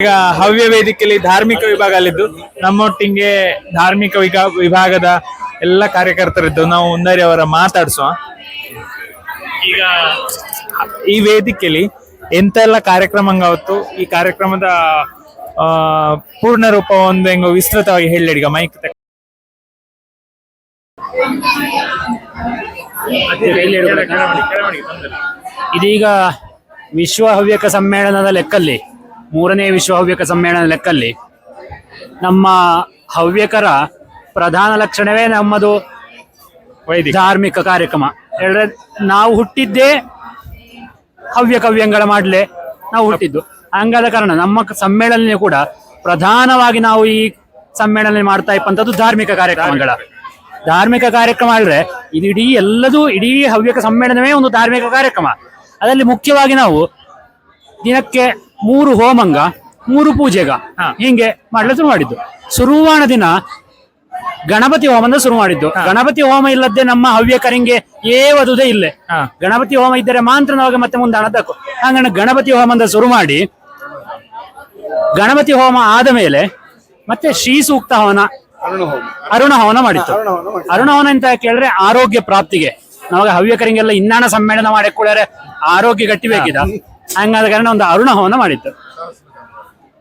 ಈಗ ಹವ್ಯ ವೇದಿಕೆಯಲ್ಲಿ ಧಾರ್ಮಿಕ ವಿಭಾಗ ಅಲ್ಲಿದ್ದು ನಮ್ಮೊಟ್ಟಿಗೆ ಧಾರ್ಮಿಕ ವಿಭಾಗದ ಎಲ್ಲ ಕಾರ್ಯಕರ್ತರಿದ್ದು ನಾವು ಉಂದರಿ ಅವರ ಮಾತಾಡಿಸುವ ಈಗ ಈ ವೇದಿಕೆಯಲ್ಲಿ ಎಂತೆಲ್ಲ ಕಾರ್ಯಕ್ರಮ ಅವತ್ತು ಈ ಕಾರ್ಯಕ್ರಮದ ಆ, ಪೂರ್ಣ ರೂಪ ಒಂದು ಹೆಂಗ ವಿಸ್ತೃತವಾಗಿ ಹೇಳಿ ಈಗ ಮೈಕ್ ತಕ- ಇದೀಗ ವಿಶ್ವ ಹವ್ಯಕ ಸಮ್ಮೇಳನದ ಲೆಕ್ಕಲ್ಲಿ ಮೂರನೇ ವಿಶ್ವ ಹವ್ಯಕ ಸಮ್ಮೇಳನ ಲೆಕ್ಕಲ್ಲಿ ನಮ್ಮ ಹವ್ಯಕರ ಪ್ರಧಾನ ಲಕ್ಷಣವೇ ನಮ್ಮದು ಧಾರ್ಮಿಕ ಕಾರ್ಯಕ್ರಮ. ಹೇಳಿದ್ರೆ ನಾವು ಹುಟ್ಟಿದ್ದೇ ಹವ್ಯ ಕವ್ಯಂಗಳ ಮಾಡಲೆ ನಾವು ಹುಟ್ಟಿದ್ದು. ಹಂಗಾದ ಕಾರಣ ನಮ್ಮ ಸಮ್ಮೇಳನ ಕೂಡ ಪ್ರಧಾನವಾಗಿ ನಾವು ಈ ಸಮ್ಮೇಳನ ಮಾಡ್ತಾ ಇಪ್ಪಂಥದ್ದು ಧಾರ್ಮಿಕ ಕಾರ್ಯಕ್ರಮಗಳ. ಧಾರ್ಮಿಕ ಕಾರ್ಯಕ್ರಮ ಅಂದ್ರೆ ಇದು ಇಡೀ ಎಲ್ಲದೂ ಇಡೀ ಹವ್ಯಕ ಸಮ್ಮೇಳನವೇ ಒಂದು ಧಾರ್ಮಿಕ ಕಾರ್ಯಕ್ರಮ. ಅದರಲ್ಲಿ ಮುಖ್ಯವಾಗಿ ನಾವು ದಿನಕ್ಕೆ ಮೂರು ಹೋಮಂಗ ಮೂರು ಪೂಜೆಗ ಹಿಂಗೆ ಮಾಡಲು ಶುರು ಮಾಡಿದ್ದು. ಶುರುವಾಣ ದಿನ ಗಣಪತಿ ಹೋಮದ ಶುರು ಮಾಡಿದ್ದು. ಗಣಪತಿ ಹೋಮ ಇಲ್ಲದೆ ನಮ್ಮ ಹವ್ಯಕರಿಂಗೆ ಏವದುದೇ ಇಲ್ಲೇ. ಹಾ. ಗಣಪತಿ ಹೋಮ ಇದ್ದರೆ ಮಾತ್ರ ನಾವು ಮತ್ತೆ ಮುಂದೆ ಹಣದಕ್ಕು ಹಂಗಣ್ಣ ಗಣಪತಿ ಹೋಮದ ಶುರು ಮಾಡಿ ಗಣಪತಿ ಹೋಮ ಆದ ಮೇಲೆ ಮತ್ತೆ ಶ್ರೀ ಸೂಕ್ತ ಹವನ ಅರುಣ ಹವನ ಮಾಡಿತ್ತು. ಅರುಣ ಹವನ ಅಂತ ಕೇಳಿದ್ರೆ ಆರೋಗ್ಯ ಪ್ರಾಪ್ತಿಗೆ. ನಾವಾಗ ಹವ್ಯಕರಿಂಗೆಲ್ಲ ಇನ್ನಾಣ ಸಮ್ಮೇಳನ ಮಾಡಿ ಕೂಡರೆ ಆರೋಗ್ಯ ಗಟ್ಟಿ ಬೇಕಿದ ಹಂಗಾದ ಕಾರಣ ಒಂದು ಅರುಣ ಹವನ ಮಾಡಿತ್ತು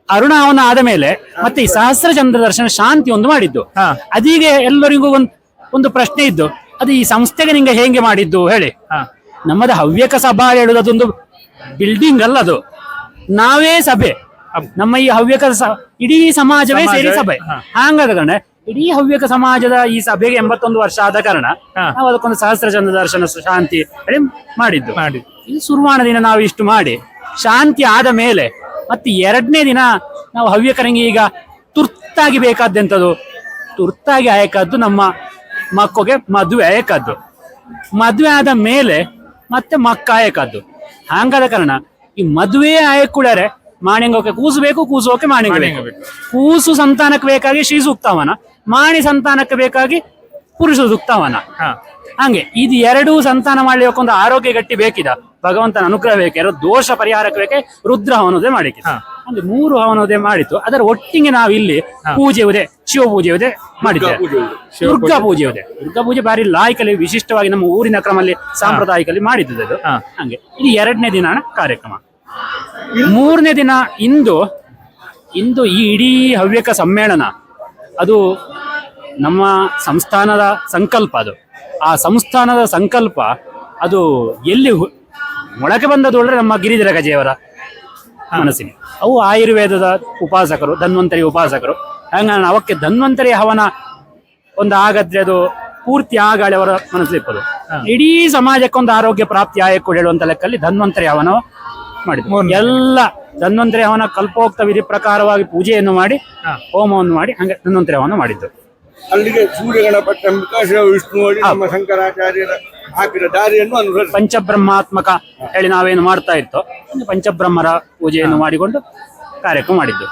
ಅರುಣ ಹವನ ಆದ ಮೇಲೆ ಮತ್ತೆ ಈ ಸಹಸ್ರ ಚಂದ್ರ ದರ್ಶನ ಶಾಂತಿ ಒಂದು ಮಾಡಿದ್ದು. ಅದೀಗ ಎಲ್ಲರಿಗೂ ಒಂದು ಒಂದು ಪ್ರಶ್ನೆ ಇದ್ದು ಅದು ಈ ಸಂಸ್ಥೆಗೆ ನಿಂಗೆ ಹೇಗೆ ಮಾಡಿದ್ದು ಹೇಳಿ. ನಮ್ಮದು ಹವ್ಯಕ ಸಭಾ ಹೇಳುದು ಅದೊಂದು ಬಿಲ್ಡಿಂಗ್ ಅಲ್ಲ ಅದು. ನಾವೇ ಸಭೆ. ನಮ್ಮ ಈ ಹವ್ಯಕ ಇಡೀ ಸಮಾಜವೇ ಸೇರಿ ಸಭೆ. ಹಾಂಗಾದ ಕಾರಣ ಇಡೀ ಹವ್ಯಕ ಸಮಾಜದ ಈ ಸಭೆಗೆ ಎಂಬತ್ತೊಂದು ವರ್ಷ ಆದ ಕಾರಣ. ನಾವು ಅದಕ್ಕೊಂದು ಸಹಸ್ರ ಚಂದ್ರ ದರ್ಶನ ಶಾಂತಿ ಹೇಳಿ ಮಾಡಿದ್ದು. ಮಾಡಿ ಇದು ಶುರುವಾಣ ದಿನ ನಾವು ಇಷ್ಟು ಮಾಡಿ. ಶಾಂತಿ ಆದ ಮೇಲೆ ಮತ್ತೆ ಎರಡನೇ ದಿನ ನಾವು ಹವ್ಯಕರಂಗೆ ಈಗ ತುರ್ತಾಗಿ ಬೇಕಾದ್ದೆಂಥದ್ದು ತುರ್ತಾಗಿ ಆಯಕದ್ದು ನಮ್ಮ ಮಕ್ಕಳಿಗೆ ಮದುವೆ ಆಯಕದ್ದು. ಮದುವೆ ಆದ ಮೇಲೆ ಮತ್ತೆ ಮಕ್ಕ ಆಯಕದ್ದು. ಹಂಗಾದ ಕಾರಣ ಈ ಮದುವೆ ಆಯಕ್ ಕೂಡರೆ ಕೂಸಬೇಕು ಕೂಸು ಬೇಕು ಕೂಸುವಕ್ಕೆ ಮಾಣಿಂಗ ಮಾಣಿಂಗ ಬೇಕು ಕೂಸು ಸಂತಾನಕ್ಕೆ ಬೇಕಾಗಿ ಶ್ರೀ ಸೂಕ್ತವನ ಮಾಣಿ ಸಂತಾನಕ್ಕೆ ಬೇಕಾಗಿ ಪುರುಷ ಸುಕ್ತವನ. ಹಂಗೆ ಇದು ಎರಡೂ ಸಂತಾನ ಮಾಡ್ಲಿಕ್ಕೆ ಒಂದು ಆರೋಗ್ಯ ಗಟ್ಟಿ ಬೇಕಿದ ಭಗವಂತನ ಅನುಗ್ರಹ ಬೇಕೆ ದೋಷ ಪರಿಹಾರಕ್ಕೆ ಬೇಕೆ ರುದ್ರ ಹವನೋದೇ ಮಾಡಿಕೆ. ಅಂದ್ರೆ ಮೂರು ಹವನೋದೇ ಮಾಡಿತ್ತು ಅದರ ಒಟ್ಟಿಗೆ ನಾವು ಇಲ್ಲಿ ಪೂಜೆ ಇದೆ ಶಿವ ಪೂಜೆ ಇದೆ ಮಾಡಿದ್ದೇವೆ ದುರ್ಗಾ ಪೂಜೆ ಇದೆ ದುರ್ಗಾ ಪೂಜೆ ಬಾರಿ ಲಾಯ್ಕಲ್ಲಿ ವಿಶಿಷ್ಟವಾಗಿ ನಮ್ಮ ಊರಿನ ಕ್ರಮಲ್ಲಿ ಸಾಂಪ್ರದಾಯಿಕಲ್ಲಿ ಮಾಡಿದ್ದು ಅದು. ಹಂಗೆ ಇದು ಎರಡನೇ ದಿನ ಕಾರ್ಯಕ್ರಮ. ಮೂರನೇ ದಿನ ಇಂದು ಇಂದು ಈ ಇಡೀ ಹವ್ಯಕ ಸಮ್ಮೇಳನ ಅದು ನಮ್ಮ ಸಂಸ್ಥಾನದ ಸಂಕಲ್ಪ ಅದು. ಆ ಸಂಸ್ಥಾನದ ಸಂಕಲ್ಪ ಅದು ಎಲ್ಲಿ ಮೊಳಕೆ ಬಂದದ್ದು ಒಳ್ಳೆ ನಮ್ಮ ಗಿರಿಧರ ಗಜೆಯವರ ಮನಸ್ಸಿನ ಅವು ಆಯುರ್ವೇದದ ಉಪಾಸಕರು ಧನ್ವಂತರಿ ಉಪಾಸಕರು. ಹಂಗ ಅವಕ್ಕೆ ಧನ್ವಂತರಿ ಹವನ ಒಂದು ಆಗದ್ರೆ ಅದು ಪೂರ್ತಿ ಆಗಾಳೆ ಅವರ ಮನಸ್ಸಿಪ್ಪದು ಇಡೀ ಸಮಾಜಕ್ಕೆ ಒಂದು ಆರೋಗ್ಯ ಪ್ರಾಪ್ತಿ ಆಯಕ್ಕೂ ಹೇಳುವಂತ ಲೆಕ್ಕಲ್ಲಿ ಧನ್ವಂತರಿ ಹವನ ಮಾಡಿದ್ರು. ಎಲ್ಲ ಧನ್ವಂತರಿ ಹವನ ಕಲ್ಪೋಕ್ತ ವಿಧಿ ಪ್ರಕಾರವಾಗಿ ಪೂಜೆಯನ್ನು ಮಾಡಿ ಹೋಮವನ್ನು ಮಾಡಿ ಹಂಗೆ ಧನ್ವಂತರಿ ಹವನ ಮಾಡಿದ್ದು ಅಲ್ಲಿಗೆ ಸೂರ್ಯ ಗಣಪತಿ ಅಂಬಿಕಾ ಶಿವ ವಿಷ್ಣು ಅಡಿ ನಮ್ಮ ಶಂಕರಾಚಾರ್ಯರ ಹಾಕಿದ ದಾರಿಯನ್ನು ಅನುಸರಿಸಿ. ಪಂಚಬ್ರಹ್ಮಾತ್ಮಕ ಹೇಳಿ ನಾವೇನು ಮಾಡ್ತಾ ಇತ್ತು ಪಂಚಬ್ರಹ್ಮರ ಪೂಜೆಯನ್ನು ಮಾಡಿಕೊಂಡು ಕಾರ್ಯಕ್ರಮ ಮಾಡಿದ್ದು.